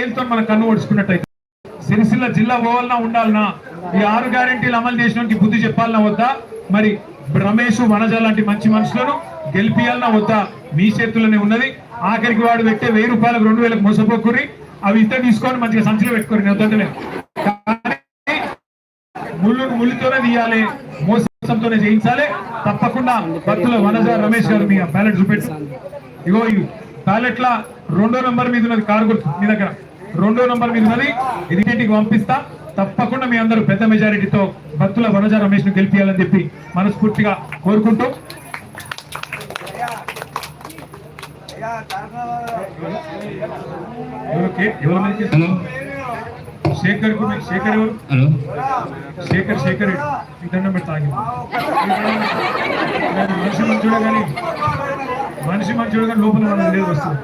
ఏళ్ళతో మన కన్ను ఓడుచుకున్నట్టయితే సిరిసిల్ల జిల్లా పోవాలన్నా ఉండాలన్నా ఈ ఆరు గ్యారెంటీలు అమలు చేసినకి బుద్ధి చెప్పాలన్నా వద్దా? మరి రమేష్ వనజ లాంటి మంచి మనుషులను గెలిపియాలన్నా వద్దా? మీ చేతుల్లోనే ఉన్నది. ఆఖరికి వాడు పెట్టే వెయ్యి రూపాయలకు రెండు వేలకు మోసపోకుర్రి. అవి ఇద్దరు తీసుకొని మంచిగా సంచులు పెట్టుకోరు నేను వద్దలేదు ముళ్ళు ముళ్ళుతోనే తీయాలి. మోసంతోనే చేయించాలి. తప్పకుండా భక్తుల వనజ రమేష్ గారు మీ బ్యాలెట్ చూపెట్టాలి ఇగో ఈ బ్యాలెట్ లా రెండో నంబర్ మీద ఉన్నది కారు గుర్తు మీ దగ్గర రెండో నంబర్ మీద ఉన్నది ఇది ఇంటికి పంపిస్తా తప్పకుండా మీ అందరూ పెద్ద మెజారిటీతో భక్తుల వనజ రమేష్ను గెలిపియాలని చెప్పి మనస్ఫూర్తిగా కోరుకుంటూ శేఖర్ శేఖర్ ఎవరు శేఖర్ శేఖర్ దండం పెడతా కానీ మనిషి మంచి లోపల మనం లేదు వస్తుంది.